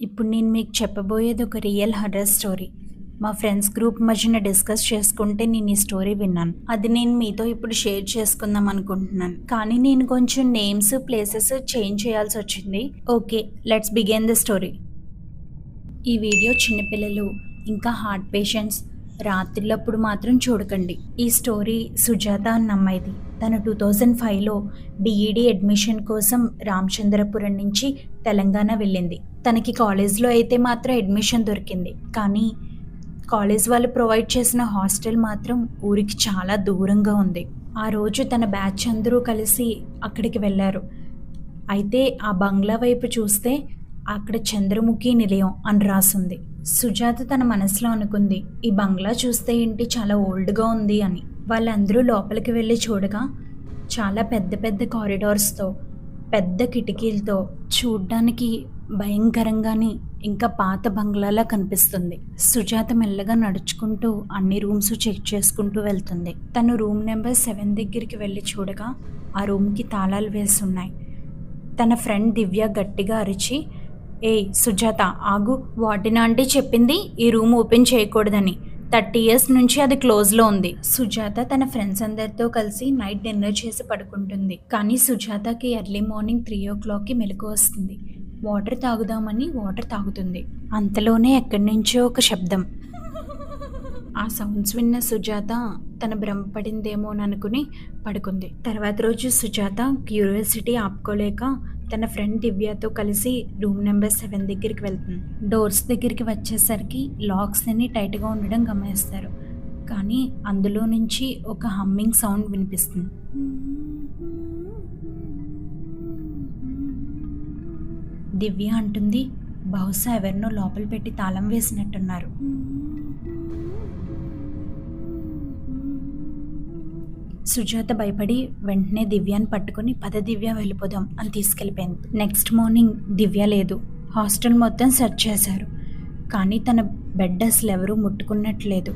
ఇప్పుడు నేను మీకు చెప్పబోయేది ఒక రియల్ హర్రర్ స్టోరీ. మా ఫ్రెండ్స్ గ్రూప్ మధ్యన డిస్కస్ చేసుకుంటే నేను ఈ స్టోరీ విన్నాను. అది నేను మీతో ఇప్పుడు షేర్ చేసుకుందాం అనుకుంటున్నాను. కానీ నేను కొంచెం నేమ్స్ ప్లేసెస్ చేంజ్ చేయాల్సి వచ్చింది. Okay let's begin the story. ఈ వీడియో చిన్నపిల్లలు ఇంకా హార్ట్ పేషెంట్స్ రాత్రిలప్పుడు మాత్రం చూడకండి. ఈ స్టోరీ సుజాత అన్న అమ్మాయిది. తను టూ థౌజండ్ ఫైవ్లో బీఈడీ అడ్మిషన్ కోసం రామచంద్రపురం నుంచి తెలంగాణ వెళ్ళింది. తనకి కాలేజ్లో అయితే మాత్రం అడ్మిషన్ దొరికింది. కానీ కాలేజ్ వాళ్ళు ప్రొవైడ్ చేసిన హాస్టల్ మాత్రం ఊరికి చాలా దూరంగా ఉంది. ఆ రోజు తన బ్యాచ్ అందరూ కలిసి అక్కడికి వెళ్ళారు. అయితే ఆ బంగ్లా వైపు చూస్తే అక్కడ చంద్రముఖి నిలయం అని రాసుంది. సుజాత తన మనసులో అనుకుంది ఈ బంగ్లా చూస్తే ఏంటి చాలా ఓల్డ్గా ఉంది అని. వాళ్ళందరూ లోపలికి వెళ్ళి చూడగా చాలా పెద్ద పెద్ద కారిడార్స్తో పెద్ద కిటికీలతో చూడ్డానికి భయంకరంగానే ఇంకా పాత బంగ్లాలా కనిపిస్తుంది. సుజాత మెల్లగా నడుచుకుంటూ అన్ని రూమ్స్ చెక్ చేసుకుంటూ వెళ్తుంది. తను రూమ్ నెంబర్ సెవెన్ దగ్గరికి వెళ్ళి చూడగా ఆ రూమ్కి తాళాలు వేసి ఉన్నాయి తన ఫ్రెండ్ దివ్య గట్టిగా అరిచి ఏ సుజాత ఆగు. వాటిన అంటే చెప్పింది ఈ రూమ్ ఓపెన్ చేయకూడదని. థర్టీ ఇయర్స్ నుంచి అది క్లోజ్లో ఉంది. సుజాత తన ఫ్రెండ్స్ అందరితో కలిసి నైట్ డిన్నర్ చేసి పడుకుంటుంది. కానీ సుజాతకి ఎర్లీ మార్నింగ్ త్రీ ఓ క్లాక్కి మెలకు వస్తుంది. వాటర్ తాగుదామని వాటర్ తాగుతుంది. అంతలోనే ఎక్కడి నుంచో ఒక శబ్దం. ఆ సౌండ్స్ విన్న సుజాత తన భ్రమపడిందేమోననుకుని పడుకుంది. తర్వాత రోజు సుజాత క్యూరియాసిటీ ఆపుకోలేక తన ఫ్రెండ్ దివ్యతో కలిసి రూమ్ నెంబర్ సెవెన్ దగ్గరికి వెళ్తుంది. డోర్స్ దగ్గరికి వచ్చేసరికి లాక్స్ అన్ని టైట్గా ఉండడం గమనిస్తారు. కానీ అందులో నుంచి ఒక హమ్మింగ్ సౌండ్ వినిపిస్తుంది. దివ్య అంటుంది బహుశా ఎవరినో లోపల పెట్టి తాళం వేసినట్టున్నారు. సుజాత భయపడి వెంటనే దివ్యాన్ని పట్టుకుని పద దివ్య వెళ్ళిపోదాం అని తీసుకెళ్ళిపోయింది. నెక్స్ట్ మార్నింగ్ దివ్య లేదు. హాస్టల్ మొత్తం సెర్చ్ చేశారు. కానీ తన బెడ్ అసలు ఎవరూ ముట్టుకున్నట్లేదు.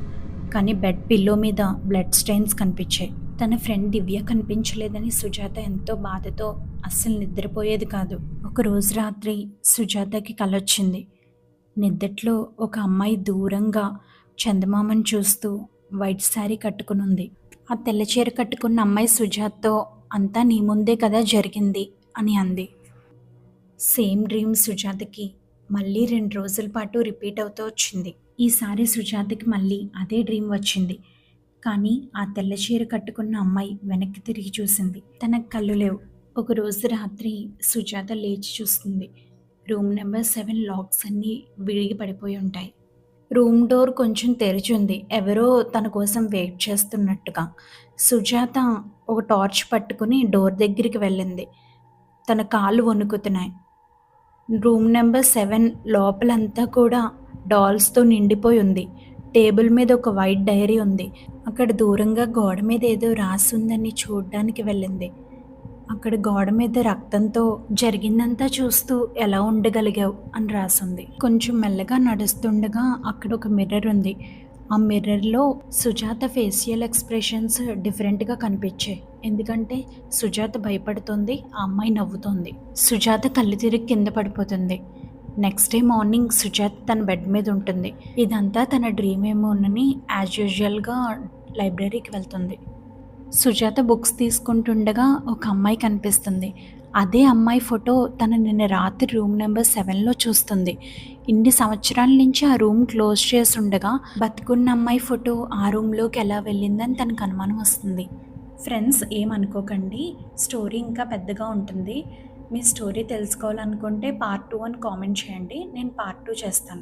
కానీ బెడ్ పిల్లో మీద బ్లడ్ స్టెయిన్స్ కనిపించాయి. తన ఫ్రెండ్ దివ్య కనిపించలేదని సుజాత ఎంతో బాధతో అస్సలు నిద్రపోయేది కాదు. ఒక రోజు రాత్రి సుజాతకి కలొచ్చింది నిద్దట్లో ఒక అమ్మాయి దూరంగా చందమామని చూస్తూ వైట్ శారీ కట్టుకుని ఉంది ఆ తెల్ల చీర కట్టుకున్న అమ్మాయి సుజాత్తో అంతా నీ ముందే కదా జరిగింది అని అంది. సేమ్ డ్రీమ్ సుజాతకి మళ్ళీ రెండు రోజుల పాటు రిపీట్ అవుతూ వచ్చింది. ఈసారి సుజాతకి మళ్ళీ అదే డ్రీమ్ వచ్చింది. కానీ ఆ తెల్ల చీర కట్టుకున్న అమ్మాయి వెనక్కి తిరిగి చూసింది. తనకు కళ్ళు లేవు. ఒక రోజు రాత్రి సుజాత లేచి చూస్తుంది. రూమ్ నెంబర్ సెవెన్ లాక్స్ అన్నీ విరిగి పడిపోయి ఉంటాయి. రూమ్ డోర్ కొంచెం తెరిచింది. ఎవరో తన కోసం వెయిట్ చేస్తున్నట్టుగా. సుజాత ఒక టార్చ్ పట్టుకుని డోర్ దగ్గరికి వెళ్ళింది. తన కాళ్ళు వణుకుతున్నాయి. రూమ్ నెంబర్ సెవెన్ లోపలంతా కూడా డాల్స్తో నిండిపోయి ఉంది. టేబుల్ మీద ఒక వైట్ డైరీ ఉంది. అక్కడ దూరంగా గోడ మీద ఏదో రాసి ఉందని చూడడానికి వెళ్ళింది. అక్కడ గోడ మీద రక్తంతో జరిగిందంతా చూస్తూ ఎలా ఉండగలిగావు అని రాసింది. కొంచెం మెల్లగా నడుస్తుండగా అక్కడ ఒక మిర్రర్ ఉంది. ఆ మిర్రర్లో సుజాత ఫేషియల్ ఎక్స్ప్రెషన్స్ డిఫరెంట్గా కనిపించాయి. ఎందుకంటే సుజాత భయపడుతుంది ఆ అమ్మాయి నవ్వుతోంది. సుజాత కళ్ళు తిరిగి కింద పడిపోతుంది. నెక్స్ట్ డే మార్నింగ్ సుజాత తన బెడ్ మీద ఉంటుంది. ఇదంతా తన డ్రీమ్ ఏమోనని యాజ్ యూజువల్గా లైబ్రరీకి వెళ్తుంది. సుజాత బుక్స్ తీసుకుంటుండగా ఒక అమ్మాయి కనిపిస్తుంది. అదే అమ్మాయి ఫోటో తను నిన్న రాత్రి రూమ్ నెంబర్ సెవెన్లో చూస్తుంది. ఇన్ని సంవత్సరాల నుంచి ఆ రూమ్ క్లోజ్ చేసి ఉండగా బతుకున్న అమ్మాయి ఫోటో ఆ రూమ్లోకి ఎలా వెళ్ళిందని తనకు అనుమానం వస్తుంది. ఫ్రెండ్స్ ఏమనుకోకండి. స్టోరీ ఇంకా పెద్దగా ఉంటుంది. మీ స్టోరీ తెలుసుకోవాలనుకుంటే పార్ట్ టూ అని కామెంట్ చేయండి. నేను పార్ట్ టూ చేస్తాను.